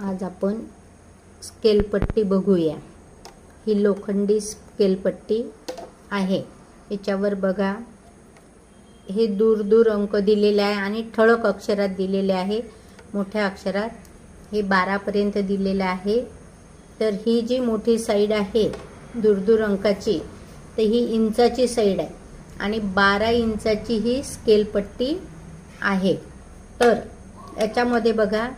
आज आपण स्केलपट्टी बघूया. ही लोखंडी स्केलपट्टी आहे. याच्यावर बघा हे दूर दूर अंक दिलेले आहे आणि ठळक अक्षरात दिलेले आहे. मोठ्या अक्षरात हे बारापर्यंत दिलेलं आहे. तर ही जी मोठी साईड आहे दूर दूर अंकाची तर ही इंचाची साईड आहे आणि बारा इंचाची ही स्केलपट्टी आहे. तर याच्यामध्ये बघा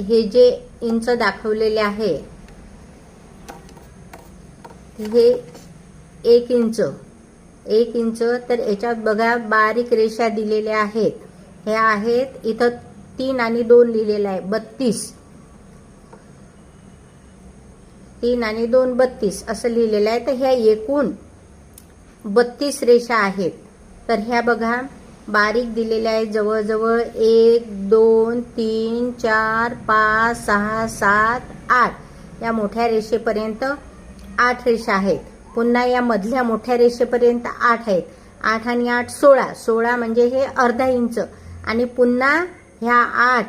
हे जे इंच दाखवलेले आहे हे एक इंच एक इंच तर याच्यात बघा बारीक रेषा दिलेल्या आहेत. ह्या आहेत इथं तीन आणि दोन लिहिलेलं आहे बत्तीस. तीन आणि दोन बत्तीस असं लिहिलेलं आहे. तर ह्या एकूण बत्तीस रेषा आहेत. तर ह्या बघा बारीक दिलेल्या आहेत. जवळजवळ एक दोन तीन चार पाच सहा सात आठ. या मोठ्या रेषेपर्यंत आठ रेषा आहेत. पुन्हा या मधल्या मोठ्या रेषेपर्यंत आठ आहेत. आठ आणि आठ सोळा. सोळा म्हणजे हे अर्धा इंच. आणि पुन्हा ह्या आठ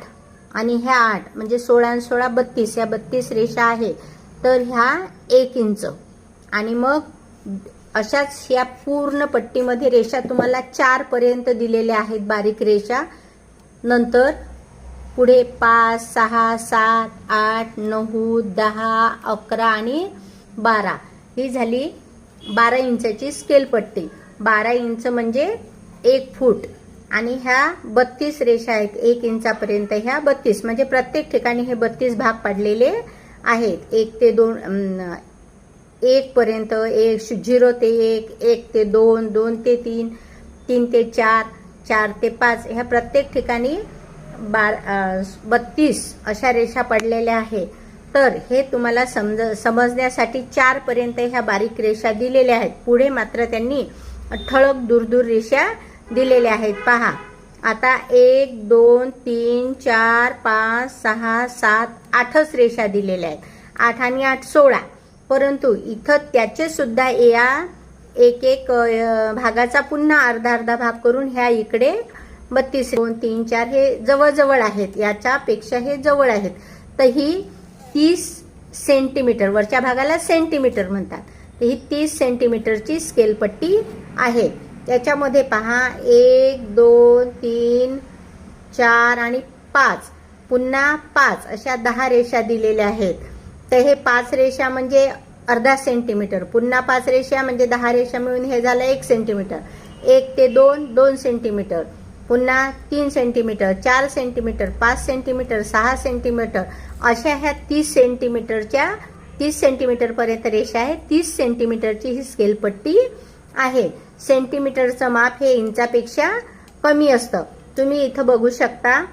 आणि ह्या आठ म्हणजे सोळा आणि सोळा बत्तीस. या बत्तीस रेषा आहे तर ह्या एक इंच. आणि मग अशाच या पूर्ण पट्टीमध्ये रेषा तुम्हाला चार पर्यंत दिलेल्या आहेत बारीक रेषा. नंतर पुढे पाच सहा सात आठ नऊ दहा अकरा आणि बारा. ही झाली बारा इंचाची स्केल पट्टी. बारा इंच म्हणजे एक फूट. आणि ह्या बत्तीस रेषा आहेत. एक इंचापर्यंत ह्या बत्तीस. म्हणजे प्रत्येक ठिकाणी हे बत्तीस भाग पाडलेले आहेत. एक ते दोन एक पर्यंत एक झिरो ते एक एक ते दोन दोन ते तीन तीन ते चार चार ते पाच. ह्या प्रत्येक ठिकाणी बार बत्तीस अशा रेषा पडलेल्या आहे तर हे तुम्हाला समज समजण्यासाठी चारपर्यंत ह्या बारीक रेषा दिलेल्या आहेत. पुढे मात्र त्यांनी ठळक दूरदूर रेषा दिलेल्या आहेत. पहा. आता एक दोन तीन चार पाच सहा सात आठच रेषा दिलेल्या आहेत. आठ आणि आठ सोळा. परंतु इथं त्याचे सुद्धा या एक एक भागाचा पुन्हा अर्धा अर्धा भाग करून ह्या इकडे बत्तीस दोन तीन चार हे जवळजवळ आहेत. याच्यापेक्षा हे जवळ आहेत. तर ही तीस सेंटीमीटर वरच्या भागाला सेंटीमीटर म्हणतात. तर ही तीस सेंटीमीटरची स्केलपट्टी आहे. त्याच्यामध्ये पहा एक दोन तीन चार आणि पाच. पुन्हा पाच अशा दहा रेषा दिलेल्या आहेत. तर हे पाच रेषा म्हणजे अर्धा सेंटीमीटर पुन्हा पाच रेषा म्हणजे दहा रेषा मिळून हे झालं एक सेंटीमीटर एक ते दोन दोन सेंटीमीटर पुन्हा तीन सेंटीमीटर चार सेंटीमीटर पाच सेंटीमीटर सहा सेंटीमीटर अशा ह्या तीस सेंटीमीटरच्या तीस सेंटीमीटरपर्यंत रेषा आहे. तीस सेंटीमीटरची ही स्केलपट्टी आहे. सेंटीमीटरचं माप हे इंचापेक्षा कमी असतं. तुम्ही इथं बघू शकता.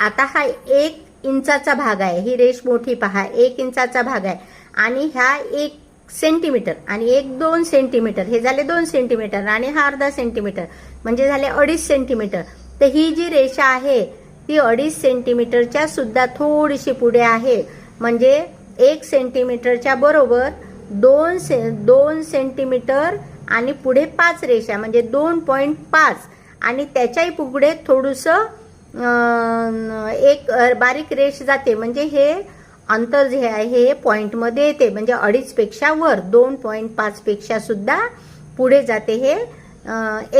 आता हा एक इंचाचा भाग आहे. ही रेष मोठी पहा. एक इंचाचा भाग आहे. आणि ह्या एक सेंटीमीटर आणि एक दोन सेंटीमीटर. हे झाले दोन सेंटीमीटर आणि हा अर्धा सेंटीमीटर. म्हणजे झाले अडीच सेंटीमीटर. तर ही जी रेषा आहे ती अडीच सेंटीमीटरच्या सुद्धा थोडीशी पुढे आहे. म्हणजे एक सेंटीमीटरच्या बरोबर दोन से दोन सेंटीमीटर आणि पुढे पाच रेषा. म्हणजे दोन पॉईंट पाच. आणि त्याच्याही पुढे थोडंसं एक बारीक रेष जाते. म्हणजे हे अंतर जे आहे हे पॉईंटमध्ये येते. म्हणजे अडीचपेक्षा वर दोन पॉईंट पाचपेक्षा सुद्धा पुढे जाते हे.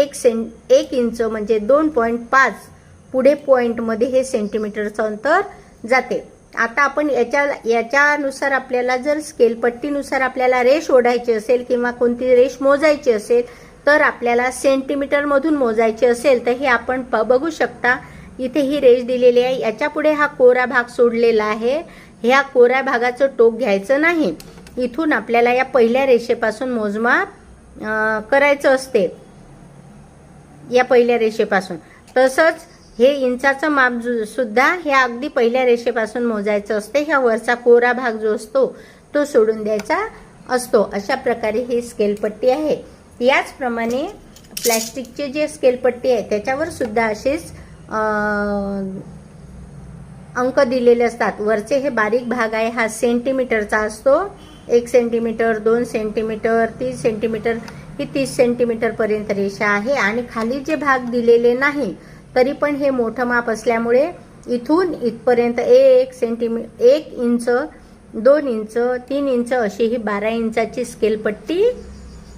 एक सें एक इंच म्हणजे दोन पॉईंट पाच पुढे पॉईंटमध्ये हे सेंटीमीटरचं अंतर जाते. आता आपण याच्या याच्यानुसार आपल्याला जर स्केल पट्टीनुसार आपल्याला रेष ओढायची असेल किंवा कोणती रेष मोजायची असेल तर आपल्याला सेंटीमीटरमधून मोजायची असेल तर हे आपण प- बघू शकता. इथे ही रेष दिलेली आहे. याच्यापुढे हा कोरा भाग सोडलेला आहे. ह्या कोऱ्या भागाचं टोक घ्यायचं नाही. इथून आपल्याला या पहिल्या रेषेपासून मोजमाप करायचं असते. या पहिल्या रेषेपासून. तसंच हे इंचाचं माप जो- सुद्धा ह्या अगदी पहिल्या रेषेपासून मोजायचं असते. ह्या वरचा कोरा भाग जो असतो तो सोडून द्यायचा असतो. अशा प्रकारे ही स्केलपट्टी आहे. याचप्रमाणे प्लॅस्टिकचे जे स्केलपट्टी आहे त्याच्यावर सुद्धा असेच अंक दिलेले असतात. वरचे हे बारीक भाग आहे. हा सेंटीमीटरचा असतो. एक सेंटीमीटर दोन सेंटीमीटर तीस सेंटीमीटर ही तीस सेंटीमीटरपर्यंत रेषा आहे. आणि खाली जे भाग दिलेले नाही तरी पण हे मोठं माप असल्यामुळे इथून इथपर्यंत एक सेंटीमी एक इंच दोन इंच तीन इंच अशी ही बारा इंचाची स्केल पट्टी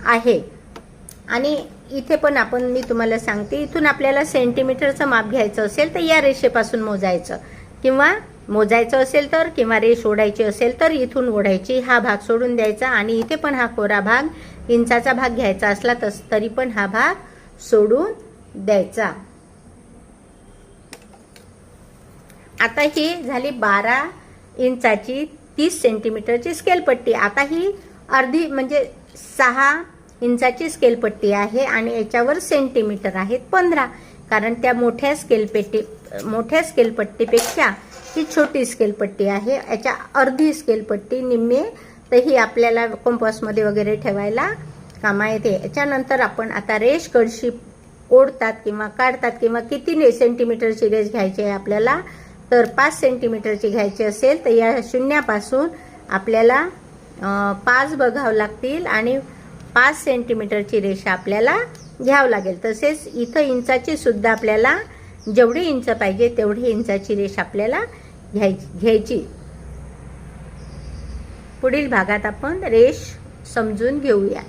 आहे. आणि इथे पण आपण मी तुम्हाला सांगते इथून आपल्याला सेंटीमीटरचं माप घ्यायचं असेल तर या रेषेपासून मोजायचं. किंवा मोजायचं असेल तर किंवा रेष ओढायची असेल तर इथून ओढायची हा भाग सोडून द्यायचा आणि इथे पण हा कोरा भाग इंचाचा भाग घ्यायचा असला तस तरी पण हा भाग सोडून द्यायचा. आता ही झाली बारा इंचाची तीस सेंटीमीटरची स्केल पट्टी. आता ही अर्धी म्हणजे सहा इंचाची स्केल पट्टी आहे आणि याच्यावर सेंटीमीटर आहेत पंधरा. कारण त्या मोठ्या स्केल पेटी मोठ्या स्केल पट्टीपेक्षा ही छोटी स्केल पट्टी आहे. याच्या अर्धी स्केल पट्टी निम्मे तर ही आपल्याला कंपॉसमध्ये वगैरे ठेवायला कामा येते. याच्यानंतर आपण आता रेष कळशी ओढतात किंवा काढतात किंवा किती सेंटीमीटरची रेश घ्यायची आहे आपल्याला. तर पाच सेंटीमीटरची घ्यायची असेल तर या शून्यापासून आपल्याला पाच बघावं लागतील आणि पाच सेंटीमीटरची रेषा आपल्याला घ्यावं लागेल. तसेच इथं इंचाची सुद्धा आपल्याला जेवढी इंच पाहिजे तेवढी इंचाची रेषा आपल्याला घ्यायची घ्यायची. पुढील भागात आपण रेष समजून घेऊया.